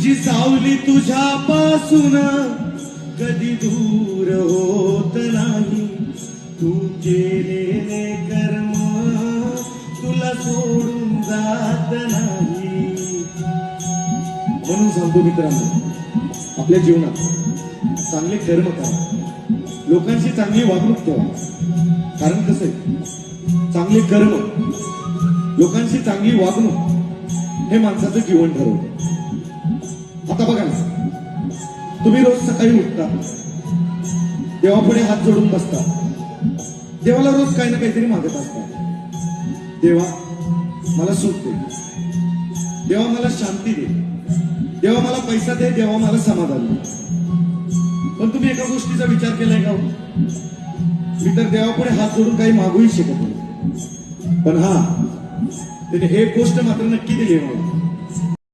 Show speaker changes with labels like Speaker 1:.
Speaker 1: तुझी सावली तुझ्यापासून कधी दूर होत नाही. तू केलेले कर्म तुला सोडून जात नाही. म्हणून सांगतो मित्रांनो आपल्या जीवनात चांगले कर्म करा. लोकांशी चांगली वागणूक ठेवा. कारण कसं आहे चांगले कर्म लोकांशी चांगली वागणूक हे माणसाचं जीवन ठरवतं. आता बघा ना. तुम्ही रोज सकाळी उठता. देवापुढे हात जोडून बसता. देवाला रोज काही ना काहीतरी मागत असता. देवा मला सुख दे. देवा मला शांती दे. देवा मला पैसा दे. देवा मला समाधान दे. पण तुम्ही एका गोष्टीचा विचार केलाय का हो? मी तर देवापुढे हात जोडून काही मागूही शकत नाही. पण हा त्याने एक गोष्ट मात्र नक्की दिली आहे मला.